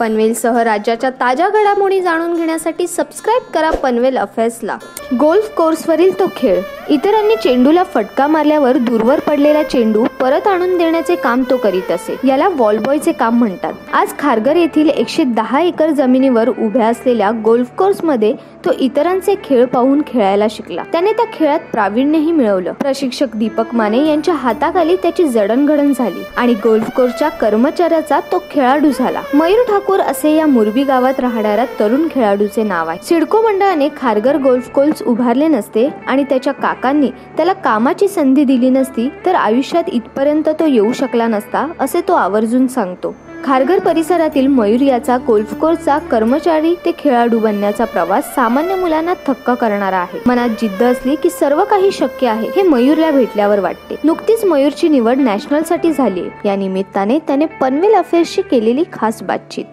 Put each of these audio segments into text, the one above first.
पनवेलसह राज्याच्या ताज्या घडामोडी जाणून घेण्यासाठी सबस्क्राईब करा पनवेल अफेअर्सला. गोल्फ कोर्सवरील तो खेळ इतरांनी चेंडूला फटका मारल्यावर दूरवर पडलेला चेंडू परत आणून देण्याचे काम तो करीत असे. याला वॉलबॉयचे काम म्हणतात. आज खारघर येथील एकशे दहा एकर जमिनीवर उभ्या असलेल्या गोल्फ कोर्समध्ये तो इतरांचे खेळ पाहून खेळायला शिकला. त्याने त्या खेळात प्रावीण्यही मिळवलं. प्रशिक्षक दीपक माने यांच्या हाताखाली त्याची जडणघडण झाली आणि गोल्फ कोर्सच्या कर्मचाऱ्याचा तो खेळाडू झाला. मयूर ठाकूर असे या मुरबी गावात राहणाऱ्या तरुण खेळाडूचे नाव आहे. सिडको मंडळाने खारघर गोल्फ कोर्स उभारले नसते आणि त्याच्या काकांनी त्याला कामाची संधी दिली नसती तर आयुष्यात इथपर्यंत तो येऊ शकला नसता असे तो आवर्जून सांगतो. खारघर परिसरातील मयूर याचा गोल्फ कोर्सचा कर्मचारी ते खेळाडू बनण्याचा प्रवास सामान्य मुलांना थक्क करणारा आहे. मनात जिद्द असली की सर्व काही शक्य आहे हे मयूरला भेटल्यावर वाटते. नुकतीच मयूरची निवड नॅशनलसाठी झाली या निमित्ताने त्याने पनवेल अफेअर्सशी केलेली खास बातचीत.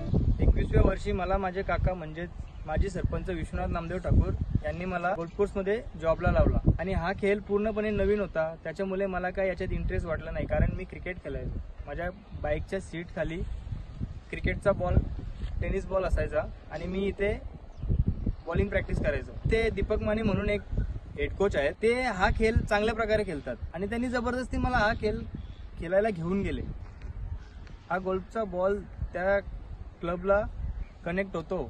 एकवीसव्या वर्षी मला माझे काका म्हणजेच माझे सरपंच विश्वनाथ नामदेव ठाकूर यांनी मला गोल्फ कोर्समध्ये जॉबला लावला. आणि हा खेळ पूर्णपणे नवीन होता. त्याच्यामुळे मला काय याच्यात इंटरेस्ट वाटला नाही. कारण मी क्रिकेट खेळायचो. माझ्या बाईकच्या सीट खाली क्रिकेटचा बॉल टेनिस बॉल असायचा. आणि मी इथे बॉलिंग प्रॅक्टिस करायचो. ते दीपक माने म्हणून एक हेड कोच आहेत. ते हा खेळ चांगल्या प्रकारे खेळतात. आणि त्यांनी जबरदस्ती मला हा खेळ खेळायला घेऊन गेले. हा गोल्फचा बॉल त्या क्लबला कनेक्ट होतो.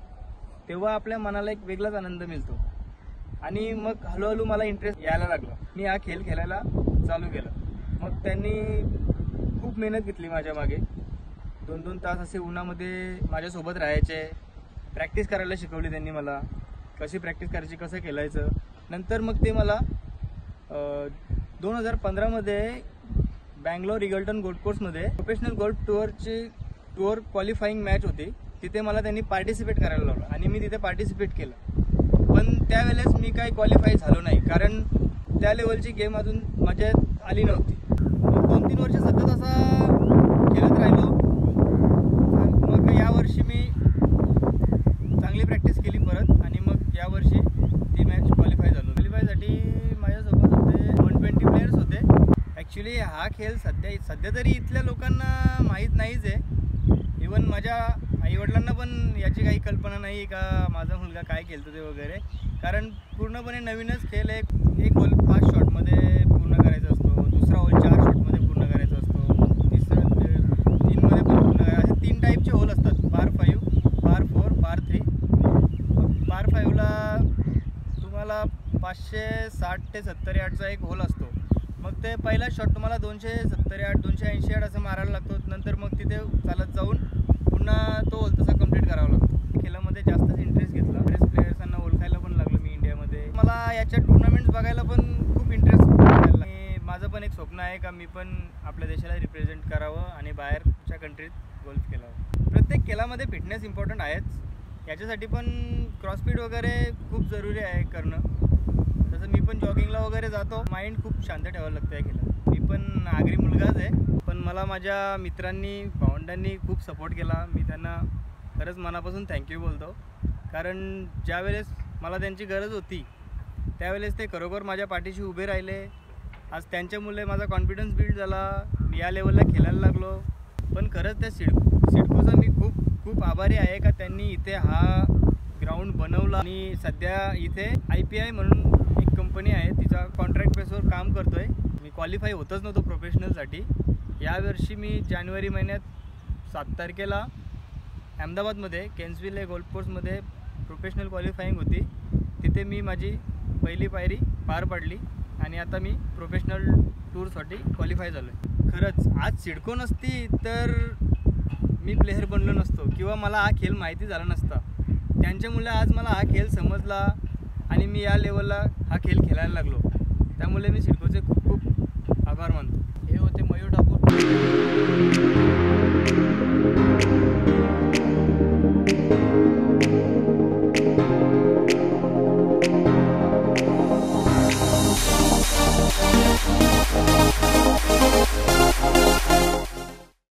तेव्हा आपल्या मनाला एक वेगळाच आनंद मिळतो. आणि मग हळूहळू मला इंटरेस्ट यायला लागला. मी हा खेळ खेळायला चालू केलं. मग त्यांनी खूप मेहनत घेतली माझ्या मागे. दोन दोन तास असे उन्हामध्ये माझ्यासोबत राहायचे. प्रॅक्टिस करायला शिकवली त्यांनी मला. कशी प्रॅक्टिस करायची कसं खेळायचं. नंतर मग ते मला दोन हजार पंधरामध्ये बँगलोर इगल्टन गोल्ड कोर्समध्ये प्रोफेशनल गोल्फ टूअरची टूअर क्वालिफाईंग मॅच होती. तिथे मला त्यांनी पार्टिसिपेट करायला लावलं आणि मी तिथे पार्टिसिपेट केलं. पण त्यावेळेस मी काही क्वालिफाय झालो नाही कारण त्या लेवलची गेम अजून मजेत आली नव्हती. मग दोन तीन वर्ष सतत असा खेळत राहिलो. मग यावर्षी मी चांगली प्रॅक्टिस केली परत आणि मग यावर्षी ती मॅच क्वालिफाय झालो. क्वालिफायसाठी माझ्यासोबत होते वन ट्वेंटी प्लेयर्स होते. ॲक्च्युली हा खेळ सध्या सध्या तरी इथल्या लोकांना माहीत नाहीच आहे. इवन माझ्या आईवडिलांना पण याची काही कल्पना नाही का माझा मुलगा काय खेळतो ते वगैरे. कारण पूर्णपणे नवीनच खेळ एक एक होल पाच शॉटमध्ये पूर्ण करायचा असतो दुसरा होल चार शॉटमध्ये पूर्ण करायचा असतो तिसरा तीनमध्ये पण पूर्ण करायचं असे तीन टाईपचे होल असतात पार five power four power three पार फाईव्हला तुम्हाला पाचशे साठ ते सत्तर यार्डचा एक होल असतो. मग ते पहिला शॉट तुम्हाला दोनशे सत्तर यार्ड दोनशे ऐंशी यार्ड असं मारायला लागतो. नंतर मग तिथे चालत जाऊन पुन्हा तो होल तसा कंप्लीट करावा लागतो खेळामध्ये जास्तच इंटरेस्ट घेतला बरेच प्लेयर्सांना ओळखायला पण लागलो मी इंडियामध्ये मला याच्या टुर्नामेंट्स बघायला पण खूप इंटरेस्ट आणि माझं पण एक स्वप्न आहे का मी पण आपल्या देशाला रिप्रेझेंट करावं आणि बाहेरच्या कंट्रीत गोल्फ केलावं प्रत्येक खेळामध्ये फिटनेस इम्पॉर्टंट आहेच. याच्यासाठी पण क्रॉसफिट वगैरे खूप जरुरी आहे करणं. तसं मी पण जॉगिंगला वगैरे जातो. माइंड खूप शांत ठेवावं लागतं या खेळात. मी पण आगरी मुलगाच आहे. पण मला माझ्या मित्रांनी भावंडांनी खूप सपोर्ट केला. मी त्यांना खरंच मनापासून थँक्यू बोलतो. कारण ज्यावेळेस मला त्यांची गरज होती त्यावेळेस ते खरोखर माझ्या पाठीशी उभे राहिले. आज त्यांच्यामुळे माझा कॉन्फिडन्स बिल्ड झाला. मी या लेवलला खेळायला लागलो. पण खरंच त्या सिड सिडकोचा मी खूप खूप आभारी आहे का त्यांनी इथे हा ग्राउंड बनवला. आणि सध्या इथे आय पी आय म्हणून एक कंपनी आहे. तिचा कॉन्ट्रॅक्ट बेसवर काम करतो आहे मी क्वालिफाय होतच नव्हतो प्रोफेशनलसाठी यावर्षी मी जानेवारी महिन्यात सात तारखेला अहमदाबादमध्ये केन्सविल गोल्फ कोर्समध्ये प्रोफेशनल क्वालिफाईंग होती. तिथे मी माझी पहिली पायरी पार पडली आणि आता मी प्रोफेशनल टूरसाठी क्वालिफाय झालो आहे खरंच आज सिडको नसती तर मी प्लेअर बनलो नसतो किंवा मला हा खेळ माहिती झाला नसता. त्यांच्यामुळे आज मला हा खेळ समजला आणि मी या लेवलला हा खेळ खेळायला लागलो. त्यामुळे मी सिडकोचे खूप खूप आभार मानतो.